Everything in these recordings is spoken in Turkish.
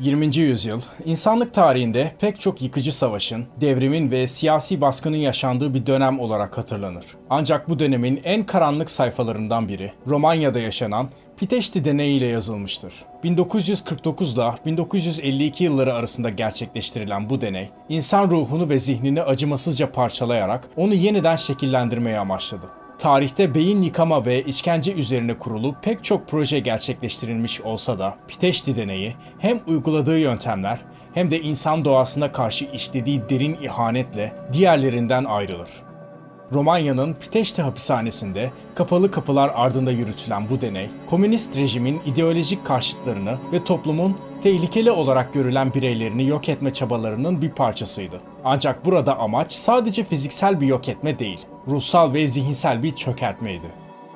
20. yüzyıl, insanlık tarihinde pek çok yıkıcı savaşın, devrimin ve siyasi baskının yaşandığı bir dönem olarak hatırlanır. Ancak bu dönemin en karanlık sayfalarından biri, Romanya'da yaşanan Piteşti deneyiyle yazılmıştır. 1949 ile 1952 yılları arasında gerçekleştirilen bu deney, insan ruhunu ve zihnini acımasızca parçalayarak onu yeniden şekillendirmeyi amaçladı. Tarihte beyin yıkama ve işkence üzerine kurulu pek çok proje gerçekleştirilmiş olsa da Piteşti deneyi hem uyguladığı yöntemler hem de insan doğasına karşı işlediği derin ihanetle diğerlerinden ayrılır. Romanya'nın Piteşti hapishanesinde kapalı kapılar ardında yürütülen bu deney, komünist rejimin ideolojik karşıtlarını ve toplumun tehlikeli olarak görülen bireylerini yok etme çabalarının bir parçasıydı. Ancak burada amaç sadece fiziksel bir yok etme değil, ruhsal ve zihinsel bir çökertmeydi.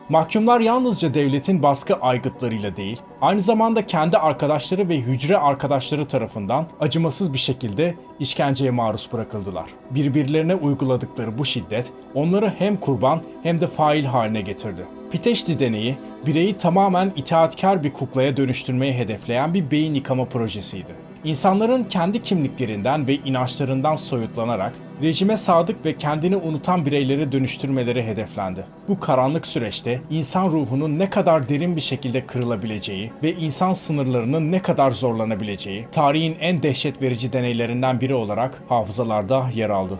Mahkumlar yalnızca devletin baskı aygıtlarıyla değil, aynı zamanda kendi arkadaşları ve hücre arkadaşları tarafından acımasız bir şekilde işkenceye maruz bırakıldılar. Birbirlerine uyguladıkları bu şiddet onları hem kurban hem de fail haline getirdi. Piteşti deneyi, bireyi tamamen itaatkar bir kuklaya dönüştürmeyi hedefleyen bir beyin yıkama projesiydi. İnsanların kendi kimliklerinden ve inançlarından soyutlanarak rejime sadık ve kendini unutan bireyleri dönüştürmeleri hedeflendi. Bu karanlık süreçte insan ruhunun ne kadar derin bir şekilde kırılabileceği ve insan sınırlarının ne kadar zorlanabileceği tarihin en dehşet verici deneylerinden biri olarak hafızalarda yer aldı.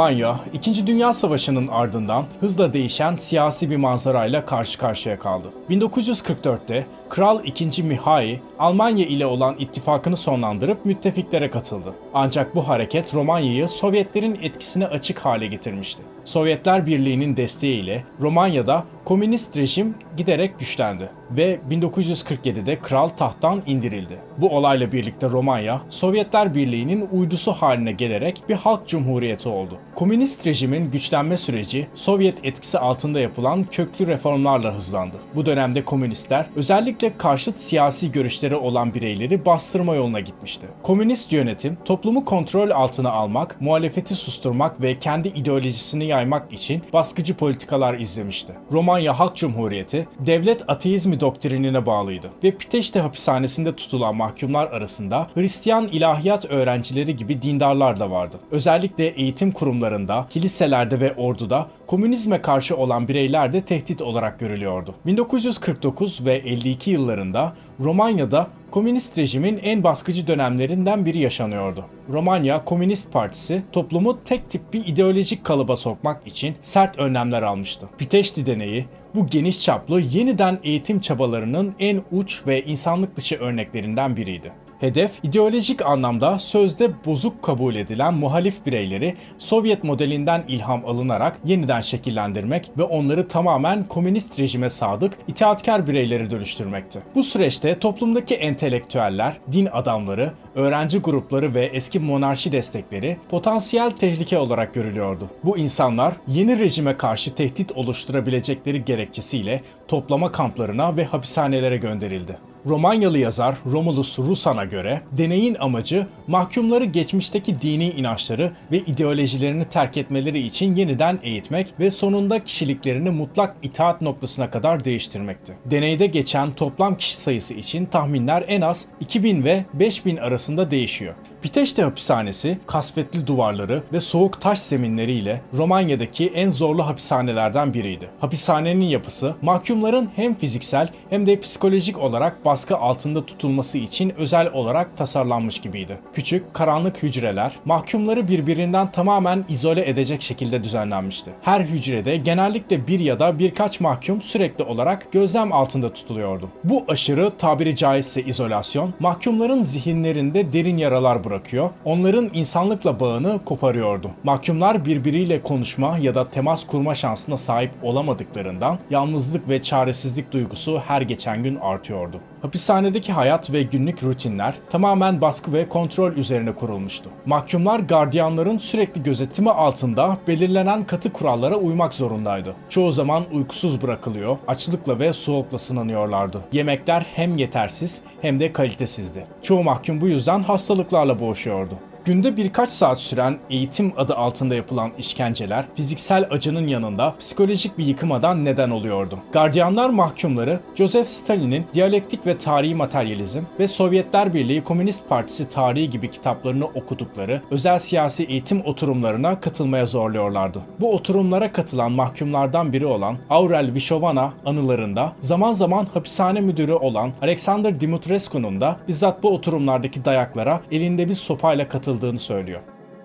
Romanya, 2. Dünya Savaşı'nın ardından hızla değişen siyasi bir manzarayla karşı karşıya kaldı. 1944'te Kral II. Mihai, Almanya ile olan ittifakını sonlandırıp müttefiklere katıldı. Ancak bu hareket Romanya'yı Sovyetlerin etkisine açık hale getirmişti. Sovyetler Birliği'nin desteğiyle Romanya'da komünist rejim giderek güçlendi ve 1947'de kral tahttan indirildi. Bu olayla birlikte Romanya, Sovyetler Birliği'nin uydusu haline gelerek bir halk cumhuriyeti oldu. Komünist rejimin güçlenme süreci Sovyet etkisi altında yapılan köklü reformlarla hızlandı. Bu dönemde komünistler özellikle karşıt siyasi görüşleri olan bireyleri bastırma yoluna gitmişti. Komünist yönetim toplumu kontrol altına almak, muhalefeti susturmak ve kendi ideolojisini yaymak için baskıcı politikalar izlemişti. Romanya Halk Cumhuriyeti devlet ateizmi doktrinine bağlıydı ve Piteşte hapishanesinde tutulan mahkumlar arasında Hristiyan ilahiyat öğrencileri gibi dindarlar da vardı. Özellikle eğitim kurumlarında, kiliselerde ve orduda komünizme karşı olan bireyler de tehdit olarak görülüyordu. 1949 ve 52 yıllarında Romanya'da komünist rejimin en baskıcı dönemlerinden biri yaşanıyordu. Romanya Komünist Partisi toplumu tek tip bir ideolojik kalıba sokmak için sert önlemler almıştı. Piteşti deneyi bu geniş çaplı yeniden eğitim çabalarının en uç ve insanlık dışı örneklerinden biriydi. Hedef, ideolojik anlamda sözde bozuk kabul edilen muhalif bireyleri Sovyet modelinden ilham alınarak yeniden şekillendirmek ve onları tamamen komünist rejime sadık, itaatkar bireyleri dönüştürmekti. Bu süreçte toplumdaki entelektüeller, din adamları, öğrenci grupları ve eski monarşi destekleri potansiyel tehlike olarak görülüyordu. Bu insanlar yeni rejime karşı tehdit oluşturabilecekleri gerekçesiyle toplama kamplarına ve hapishanelere gönderildi. Romanyalı yazar Romulus Rusan'a göre deneyin amacı mahkumları geçmişteki dini inançları ve ideolojilerini terk etmeleri için yeniden eğitmek ve sonunda kişiliklerini mutlak itaat noktasına kadar değiştirmekti. Deneyde geçen toplam kişi sayısı için tahminler en az 2000 ve 5000 arasında değişiyor. Piteşte hapishanesi, kasvetli duvarları ve soğuk taş zeminleriyle Romanya'daki en zorlu hapishanelerden biriydi. Hapishanenin yapısı, mahkumların hem fiziksel hem de psikolojik olarak baskı altında tutulması için özel olarak tasarlanmış gibiydi. Küçük, karanlık hücreler, mahkumları birbirinden tamamen izole edecek şekilde düzenlenmişti. Her hücrede genellikle bir ya da birkaç mahkum sürekli olarak gözlem altında tutuluyordu. Bu aşırı tabiri caizse izolasyon, mahkumların zihinlerinde derin yaralar bırakıyordu bırakıyor, onların insanlıkla bağını koparıyordu. Mahkumlar birbiriyle konuşma ya da temas kurma şansına sahip olamadıklarından yalnızlık ve çaresizlik duygusu her geçen gün artıyordu. Hapishanedeki hayat ve günlük rutinler tamamen baskı ve kontrol üzerine kurulmuştu. Mahkumlar gardiyanların sürekli gözetimi altında belirlenen katı kurallara uymak zorundaydı. Çoğu zaman uykusuz bırakılıyor, açlıkla ve soğukla sınanıyorlardı. Yemekler hem yetersiz hem de kalitesizdi. Çoğu mahkum bu yüzden hastalıklarla boğuşuyordu. Günde birkaç saat süren eğitim adı altında yapılan işkenceler fiziksel acının yanında psikolojik bir yıkıma da neden oluyordu. Gardiyanlar mahkumları Joseph Stalin'in Diyalektik ve Tarihi Materyalizm ve Sovyetler Birliği Komünist Partisi tarihi gibi kitaplarını okudukları özel siyasi eğitim oturumlarına katılmaya zorluyorlardı. Bu oturumlara katılan mahkumlardan biri olan Aurel Vishovana anılarında zaman zaman hapishane müdürü olan Alexander Dimitrescu'nun da bizzat bu oturumlardaki dayaklara elinde bir sopayla katıldığını söylüyor.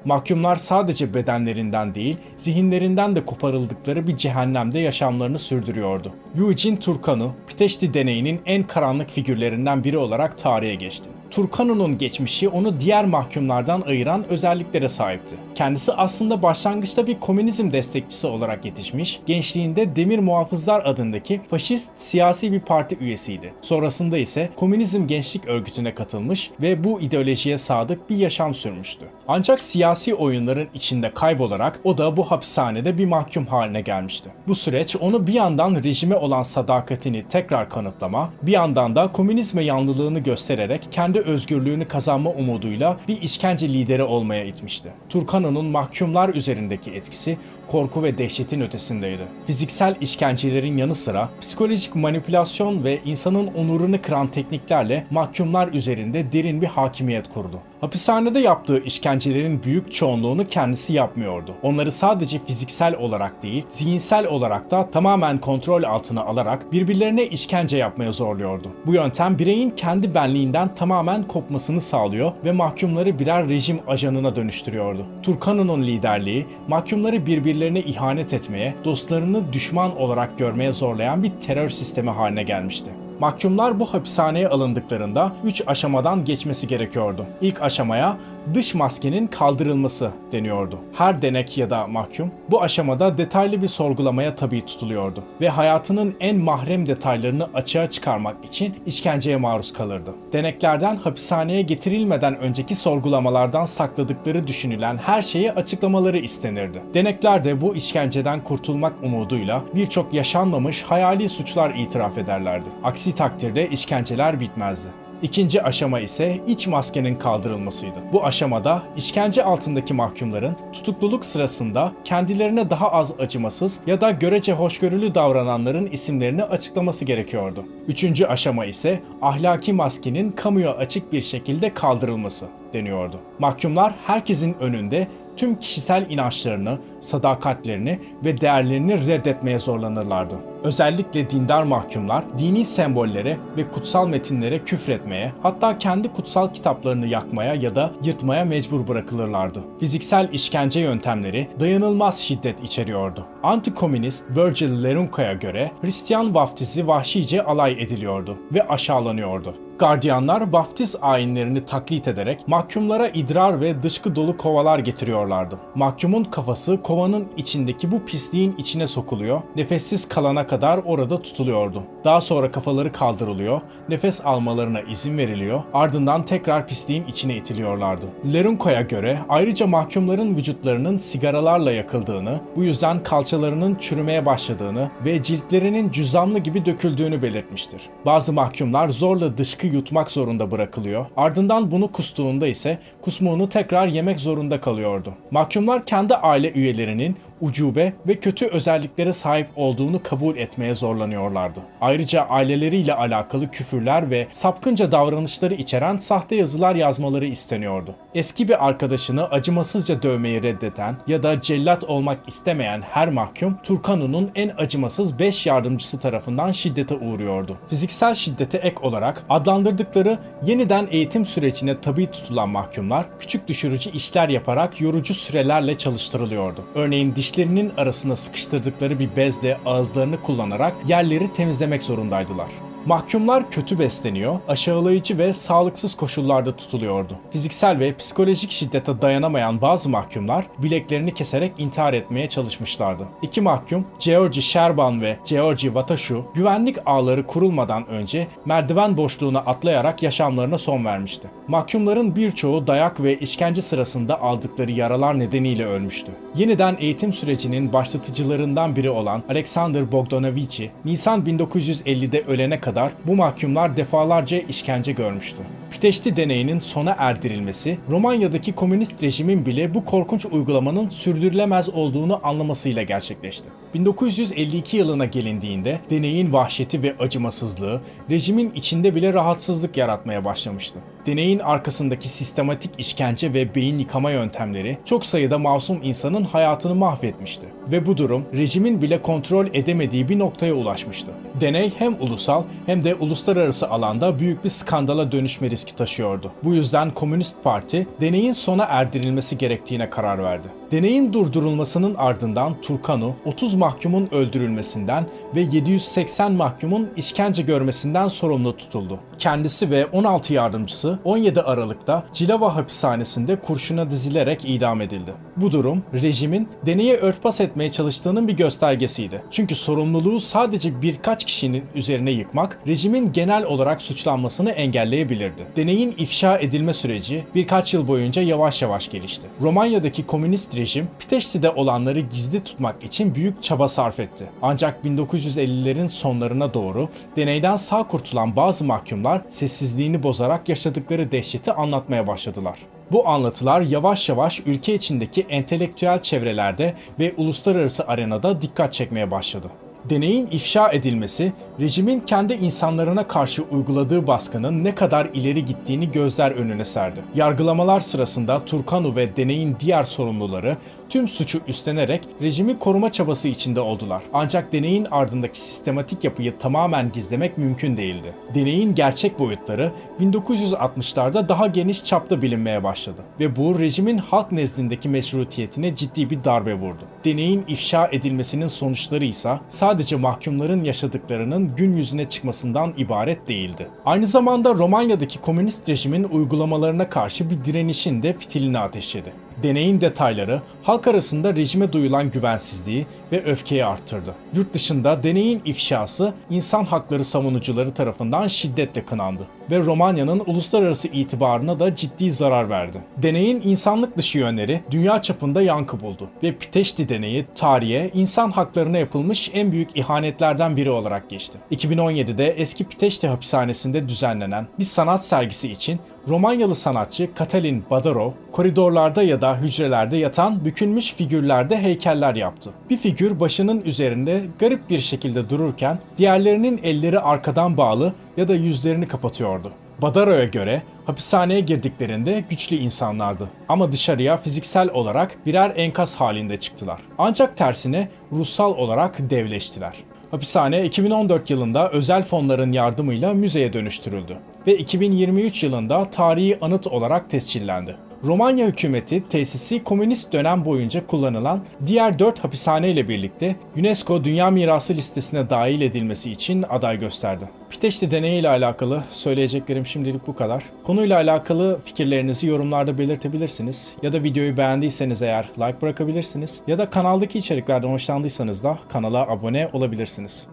Mahkumlar sadece bedenlerinden değil, zihinlerinden de koparıldıkları bir cehennemde yaşamlarını sürdürüyordu. Eugene Turkanu, Piteşti deneyinin en karanlık figürlerinden biri olarak tarihe geçti. Turkanu'nun geçmişi onu diğer mahkumlardan ayıran özelliklere sahipti. Kendisi aslında başlangıçta bir komünizm destekçisi olarak yetişmiş, gençliğinde Demir Muhafızlar adındaki faşist siyasi bir parti üyesiydi. Sonrasında ise Komünizm Gençlik Örgütü'ne katılmış ve bu ideolojiye sadık bir yaşam sürmüştü. Ancak siyasi oyunların içinde kaybolarak o da bu hapishanede bir mahkum haline gelmişti. Bu süreç onu bir yandan rejime olan sadakatini tekrar kanıtlama, bir yandan da komünizme yanlılığını göstererek kendi özgürlüğünü kazanma umuduyla bir işkence lideri olmaya itmişti. Turkano'nun mahkumlar üzerindeki etkisi korku ve dehşetin ötesindeydi. Fiziksel işkencelerin yanı sıra psikolojik manipülasyon ve insanın onurunu kıran tekniklerle mahkumlar üzerinde derin bir hakimiyet kurdu. Hapishanede yaptığı işkencelerin büyük çoğunluğunu kendisi yapmıyordu. Onları sadece fiziksel olarak değil, zihinsel olarak da tamamen kontrol altına alarak birbirlerine işkence yapmaya zorluyordu. Bu yöntem bireyin kendi benliğinden tamamen kopmasını sağlıyor ve mahkumları birer rejim ajanına dönüştürüyordu. Turkano'nun liderliği mahkumları birbirlerine ihanet etmeye, dostlarını düşman olarak görmeye zorlayan bir terör sistemi haline gelmişti. Mahkumlar bu hapishaneye alındıklarında 3 aşamadan geçmesi gerekiyordu. İlk aşamaya dış maskenin kaldırılması deniyordu. Her denek ya da mahkum bu aşamada detaylı bir sorgulamaya tabi tutuluyordu ve hayatının en mahrem detaylarını açığa çıkarmak için işkenceye maruz kalırdı. Deneklerden hapishaneye getirilmeden önceki sorgulamalardan sakladıkları düşünülen her şeyi açıklamaları istenirdi. Denekler de bu işkenceden kurtulmak umuduyla birçok yaşanmamış hayali suçlar itiraf ederlerdi. Aksi takdirde işkenceler bitmezdi. İkinci aşama ise iç maskenin kaldırılmasıydı. Bu aşamada işkence altındaki mahkumların tutukluluk sırasında kendilerine daha az acımasız ya da görece hoşgörülü davrananların isimlerini açıklaması gerekiyordu. Üçüncü aşama ise ahlaki maskenin kamuya açık bir şekilde kaldırılması deniyordu. Mahkumlar herkesin önünde tüm kişisel inançlarını, sadakatlerini ve değerlerini reddetmeye zorlanırlardı. Özellikle dindar mahkumlar dini sembollere ve kutsal metinlere küfretmeye, hatta kendi kutsal kitaplarını yakmaya ya da yırtmaya mecbur bırakılırlardı. Fiziksel işkence yöntemleri dayanılmaz şiddet içeriyordu. Antikomünist Virgil Lerunca'ya göre Hristiyan vaftizi vahşice alay ediliyordu ve aşağılanıyordu. Gardiyanlar vaftiz ayinlerini taklit ederek mahkumlara idrar ve dışkı dolu kovalar getiriyorlardı. Mahkumun kafası kovanın içindeki bu pisliğin içine sokuluyor, nefessiz kalana kadar orada tutuluyordu. Daha sonra kafaları kaldırılıyor, nefes almalarına izin veriliyor, ardından tekrar pisliğin içine itiliyorlardı. Lerunko'ya göre ayrıca mahkumların vücutlarının sigaralarla yakıldığını, bu yüzden kalçalarının çürümeye başladığını ve ciltlerinin cüzamlı gibi döküldüğünü belirtmiştir. Bazı mahkumlar zorla dışkı yutmak zorunda bırakılıyor. Ardından bunu kustuğunda ise kusmuğunu tekrar yemek zorunda kalıyordu. Mahkumlar kendi aile üyelerinin ucube ve kötü özelliklere sahip olduğunu kabul etmeye zorlanıyorlardı. Ayrıca aileleriyle alakalı küfürler ve sapkınca davranışları içeren sahte yazılar yazmaları isteniyordu. Eski bir arkadaşını acımasızca dövmeyi reddeden ya da cellat olmak istemeyen her mahkum Turkanu'nun en acımasız 5 yardımcısı tarafından şiddete uğruyordu. Fiziksel şiddete ek olarak adlandırdıkları yeniden eğitim sürecine tabi tutulan mahkumlar küçük düşürücü işler yaparak yorucu sürelerle çalıştırılıyordu. Örneğin dişlerinin arasına sıkıştırdıkları bir bezle ağızlarını kullanarak yerleri temizlemek zorundaydılar. Mahkumlar kötü besleniyor, aşağılayıcı ve sağlıksız koşullarda tutuluyordu. Fiziksel ve psikolojik şiddete dayanamayan bazı mahkumlar bileklerini keserek intihar etmeye çalışmışlardı. İki mahkum, Georgi Sherban ve Georgi Vatashu, güvenlik ağları kurulmadan önce merdiven boşluğuna atlayarak yaşamlarına son vermişti. Mahkumların birçoğu dayak ve işkence sırasında aldıkları yaralar nedeniyle ölmüştü. Yeniden eğitim sürecinin başlatıcılarından biri olan Alexander Bogdanovici, Nisan 1950'de ölene kadar bu mahkumlar defalarca işkence görmüştü. Piteşti deneyinin sona erdirilmesi, Romanya'daki komünist rejimin bile bu korkunç uygulamanın sürdürülemez olduğunu anlamasıyla gerçekleşti. 1952 yılına gelindiğinde deneyin vahşeti ve acımasızlığı rejimin içinde bile rahatsızlık yaratmaya başlamıştı. Deneyin arkasındaki sistematik işkence ve beyin yıkama yöntemleri çok sayıda masum insanın hayatını mahvetmişti ve bu durum rejimin bile kontrol edemediği bir noktaya ulaşmıştı. Deney hem ulusal hem de uluslararası alanda büyük bir skandala dönüşme taşıyordu. Bu yüzden Komünist Parti deneyin sona erdirilmesi gerektiğine karar verdi. Deneyin durdurulmasının ardından Turkanu 30 mahkumun öldürülmesinden ve 780 mahkumun işkence görmesinden sorumlu tutuldu. Kendisi ve 16 yardımcısı 17 Aralık'ta Cilava hapishanesinde kurşuna dizilerek idam edildi. Bu durum rejimin deneye örtbas etmeye çalıştığının bir göstergesiydi. Çünkü sorumluluğu sadece birkaç kişinin üzerine yıkmak rejimin genel olarak suçlanmasını engelleyebilirdi. Deneyin ifşa edilme süreci birkaç yıl boyunca yavaş yavaş gelişti. Romanya'daki komünist rejim Piteşti'de olanları gizli tutmak için büyük çaba sarf etti. Ancak 1950'lerin sonlarına doğru deneyden sağ kurtulan bazı mahkumlar sessizliğini bozarak yaşadıkları dehşeti anlatmaya başladılar. Bu anlatılar yavaş yavaş ülke içindeki entelektüel çevrelerde ve uluslararası arenada dikkat çekmeye başladı. Deneyin ifşa edilmesi, rejimin kendi insanlarına karşı uyguladığı baskının ne kadar ileri gittiğini gözler önüne serdi. Yargılamalar sırasında Turkanu ve deneyin diğer sorumluları tüm suçu üstlenerek rejimi koruma çabası içinde oldular. Ancak deneyin ardındaki sistematik yapıyı tamamen gizlemek mümkün değildi. Deneyin gerçek boyutları 1960'larda daha geniş çapta bilinmeye başladı ve bu rejimin halk nezdindeki meşrutiyetine ciddi bir darbe vurdu. Deneyin ifşa edilmesinin sonuçları ise sadece mahkumların yaşadıklarının gün yüzüne çıkmasından ibaret değildi. Aynı zamanda Romanya'daki komünist rejimin uygulamalarına karşı bir direnişin de fitilini ateşledi. Deneyin detayları halk arasında rejime duyulan güvensizliği ve öfkeyi arttırdı. Yurt dışında deneyin ifşası insan hakları savunucuları tarafından şiddetle kınandı ve Romanya'nın uluslararası itibarına da ciddi zarar verdi. Deneyin insanlık dışı yönleri dünya çapında yankı buldu ve Piteşti deneyi tarihe insan haklarına yapılmış en büyük ihanetlerden biri olarak geçti. 2017'de eski Piteşti hapishanesinde düzenlenen bir sanat sergisi için Romanyalı sanatçı Katalin Badarov, koridorlarda ya da hücrelerde yatan bükülmüş figürlerde heykeller yaptı. Bir figür başının üzerinde garip bir şekilde dururken diğerlerinin elleri arkadan bağlı ya da yüzlerini kapatıyordu. Badaro'ya göre hapishaneye girdiklerinde güçlü insanlardı ama dışarıya fiziksel olarak birer enkaz halinde çıktılar. Ancak tersine ruhsal olarak devleştiler. Hapishane 2014 yılında özel fonların yardımıyla müzeye dönüştürüldü ve 2023 yılında tarihi anıt olarak tescillendi. Romanya hükümeti tesisi komünist dönem boyunca kullanılan diğer 4 hapishane ile birlikte UNESCO Dünya Mirası listesine dahil edilmesi için aday gösterdi. Piteşti deneyi ile alakalı söyleyeceklerim şimdilik bu kadar. Konuyla alakalı fikirlerinizi yorumlarda belirtebilirsiniz. Ya da videoyu beğendiyseniz eğer like bırakabilirsiniz. Ya da kanaldaki içeriklerden hoşlandıysanız da kanala abone olabilirsiniz.